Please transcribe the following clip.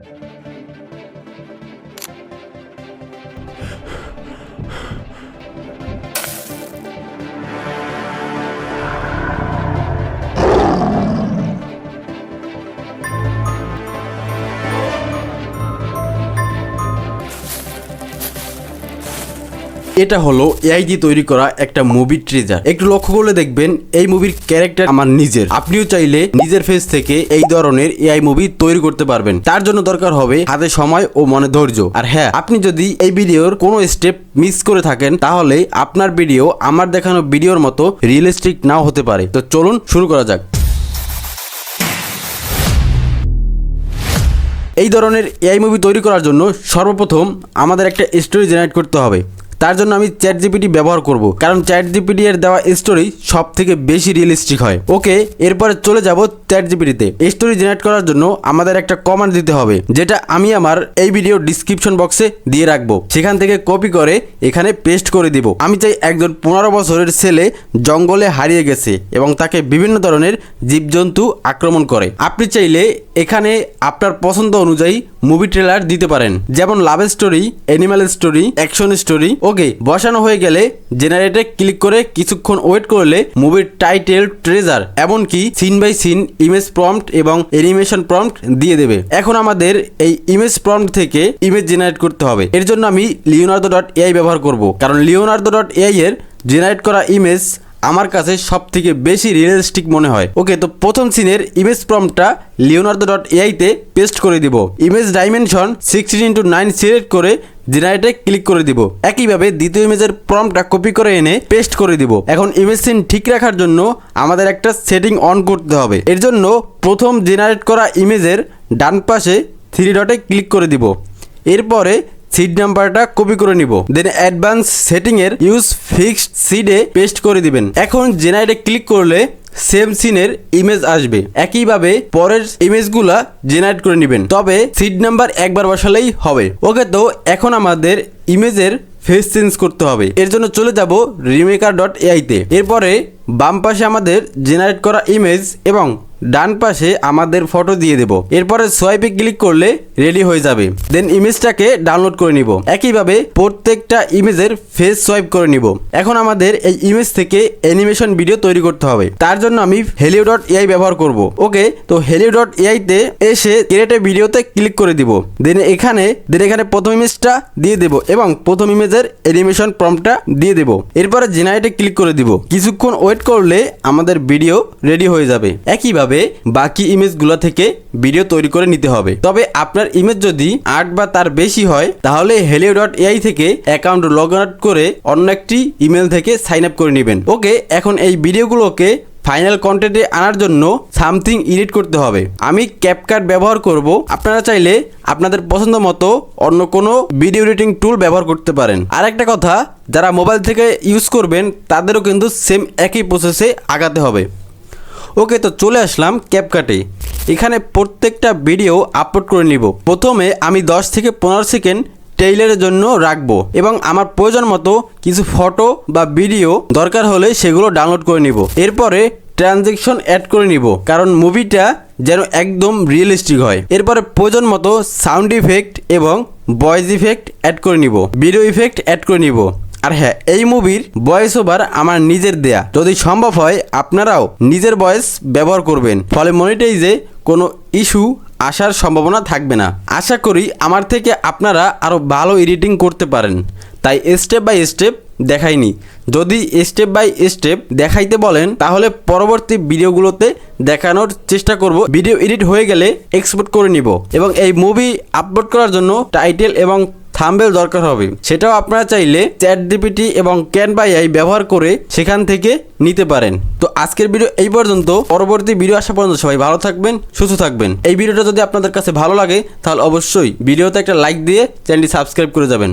Thank you. এটা হলো AI দিয়ে তৈরি করা একটা মুভি ট্রেজার একটু লক্ষ্য করলে দেখবেন এই মুভির ক্যারেক্টার আমার নিজের। আপনিও চাইলে নিজের ফেস থেকে এই ধরনের এআই মুভি তৈরি করতে পারবেন। তার জন্য দরকার হবে হাতে সময় ও মনে ধৈর্য। আর হ্যাঁ আপনি যদি এই ভিডিওর কোনো স্টেপ মিস করে থাকেন, তাহলে আপনার ভিডিও আমার দেখানো ভিডিওর মতো রিয়েলিস্টিক নাও হতে পারে। তো চলুন শুরু করা যাক। এই ধরনের এআই মুভি তৈরি করার জন্য সর্বপ্রথম আমাদের একটা স্টোরি জেনারেট করতে হবে। তার জন্য আমি চ্যাট জিপিটি ব্যবহার করব। কারণ চ্যাট জিপিটি এর দেওয়া স্টোরি সব থেকে বেশি রিয়েলিস্টিক হয়। ওকে, এরপরে চলে যাব চ্যাট জিপিটিতে স্টোরি জেনারেট করার জন্য আমাদের একটা কমান্ড দিতে হবে, যেটা আমি আমার এই ভিডিও ডিসক্রিপশন বক্সে দিয়ে রাখব। সেখান থেকে কপি করে এখানে পেস্ট করে দিব। আমি চাই একজন পনেরো বছরের ছেলে জঙ্গলে হারিয়ে গেছে এবং তাকে বিভিন্ন ধরনের জীবজন্তু আক্রমণ করে। আপনি চাইলে এখানে আপনার পছন্দ অনুযায়ী মুভি ট্রেলার দিতে পারেন। যেমন love story animal story action story okay বসানো হয়ে গেলে জেনারেটে ক্লিক করে কিছুক্ষণ ওয়েট করলে মুভির টাইটেল ট্রেজার এমনকি scene by scene image prompt এবং অ্যানিমেশন প্রম্পট দিয়ে দেবে। এখন আমাদের এই ইমেজ প্রম্পট থেকে ইমেজ জেনারেট করতে হবে। এর জন্য আমি লিওনার্দো ডট এআই ব্যবহার করব। কারণ লিওনার্দো ডট এআই এর জেনারেট করা ইমেজ আমার কাছে সব থেকে বেশি রিয়েলিস্টিক মনে হয়। ওকে তো প্রথম সিনের ইমেজ প্রম্পটটা লিওনার্দো ডট এআইতে পেস্ট করে দিব। Image dimension sixteen into nine select করে জেনারেটে ক্লিক করে দিব। একইভাবে দ্বিতীয় ইমেজের প্রম্পটটা কপি করে এনে পেস্ট করে দিব। এখন ইমেজ সিন ঠিক রাখার জন্য আমাদের একটা সেটিং অন করতে হবে। এর জন্য প্রথম জেনারেট করা ইমেজের ডান পাশে থ্রি ডটে ক্লিক করে দিব। এরপরে সিড নাম্বারটা কপি করে নিব। দেন অ্যাডভান্স সেটিং এর ইউজ ফিক্সড সিডে পেস্ট করে দিবেন। এখন জেনারেটে ক্লিক করলে সেম সিনের ইমেজ আসবে। একইভাবে পরের ইমেজগুলা জেনারেট করে নেবেন। তবে সিড নাম্বার একবার বসালেই হবে। ওকে, তো এখন আমাদের ইমেজের ফেস চেঞ্জ করতে হবে। এর জন্য চলে যাব রিমেকার ডট এআইতে এরপরে বাম পাশে আমাদের জেনারেট করা ইমেজ এবং ডান পাশে আমাদের ফটো দিয়ে দেব। এরপরে সোয়াইপে ক্লিক করলে রেডি হয়ে যাবে। দেন ইমেজটাকে ডাউনলোড করে নিব। একইভাবে প্রত্যেকটা ইমেজের ফেস সোয়াইপ করে নিব। এখন আমাদের এই ইমেজ থেকে অ্যানিমেশন ভিডিও তৈরি করতে হবে। তার জন্য আমি হেলিও ডট এআই ব্যবহার করব। ওকে তো হেলিও ডট এআইতে এসে ক্রিয়েট ভিডিওতে ক্লিক করে দিব। দেন এখানে দেন এখানে প্রথম ইমেজটা দিয়ে দেব এবং প্রথম ইমেজের অ্যানিমেশন প্রম্পটটা দিয়ে দেব। এরপরে জেনারেটে ক্লিক করে দিব। কিছুক্ষণ ওয়েট করলে আমাদের ভিডিও রেডি হয়ে যাবে। একইভাবে বাকি ইমেজগুলো থেকে ভিডিও তৈরি করে নিতে হবে। তবে আপনার ইমেজ যদি আট বা তার বেশি হয়, তাহলে হেলিও ডট এআই থেকে অ্যাকাউন্ট লগ আউট করে অন্য একটি ইমেল থেকে সাইন আপ করে নেবেন। ওকে, এখন এই ভিডিওগুলোকে ফাইনাল কন্টেন্টে আনার জন্য সামথিং এডিট করতে হবে। আমি ক্যাপকাট ব্যবহার করব। আপনারা চাইলে আপনাদের পছন্দ মতো অন্য কোনো ভিডিও এডিটিং টুল ব্যবহার করতে পারেন। আর একটা কথা, যারা মোবাইল থেকে ইউজ করবেন, তাদেরও কিন্তু সেম একই প্রসেসে আগাতে হবে। ওকে, তো চলে আসলাম ক্যাপকাটে এখানে প্রত্যেকটা ভিডিও আপলোড করে নিব। প্রথমে আমি 10 থেকে পনেরো সেকেন্ড টেইলারের জন্য রাখব এবং আমার প্রয়োজন মতো কিছু ফটো বা ভিডিও দরকার হলে সেগুলো ডাউনলোড করে নিব। এরপরে ট্রানজেকশন অ্যাড করে নিব, কারণ মুভিটা যেন একদম রিয়েলিস্টিক হয়। এরপরে প্রয়োজন মতো সাউন্ড ইফেক্ট এবং ভয়েস ইফেক্ট অ্যাড করে নিব। ভিডিও ইফেক্ট অ্যাড করে নিব। আর হ্যাঁ এই মুভির ভয়েস ওভার আমার নিজের দেয়া। যদি সম্ভব হয়, আপনারাও নিজের ভয়েস ব্যবহার করবেন। ফলে মনিটাইজে কোনো ইস্যু আসার সম্ভাবনা থাকবে না। আশা করি আমার থেকে আপনারা আরও ভালো এডিটিং করতে পারেন। তাই স্টেপ বাই স্টেপ দেখাইনি। যদি স্টেপ বাই স্টেপ দেখাইতে বলেন, তাহলে পরবর্তী ভিডিওগুলোতে দেখানোর চেষ্টা করব। ভিডিও এডিট হয়ে গেলে এক্সপোর্ট করে নিব। এবং এই মুভি আপলোড করার জন্য টাইটেল এবং থাম্বেল দরকার হবে। সেটাও আপনারা চাইলে চ্যাট ডিপিটি এবং ক্যান বাই আই ব্যবহার করে সেখান থেকে নিতে পারেন। তো আজকের ভিডিও এই পর্যন্ত। পরবর্তী ভিডিও আসা পর্যন্ত সবাই ভালো থাকবেন, সুস্থ থাকবেন। এই ভিডিওটা যদি আপনাদের কাছে ভালো লাগে, তাহলে অবশ্যই ভিডিওতে একটা লাইক দিয়ে চ্যানেলটি সাবস্ক্রাইব করে যাবেন।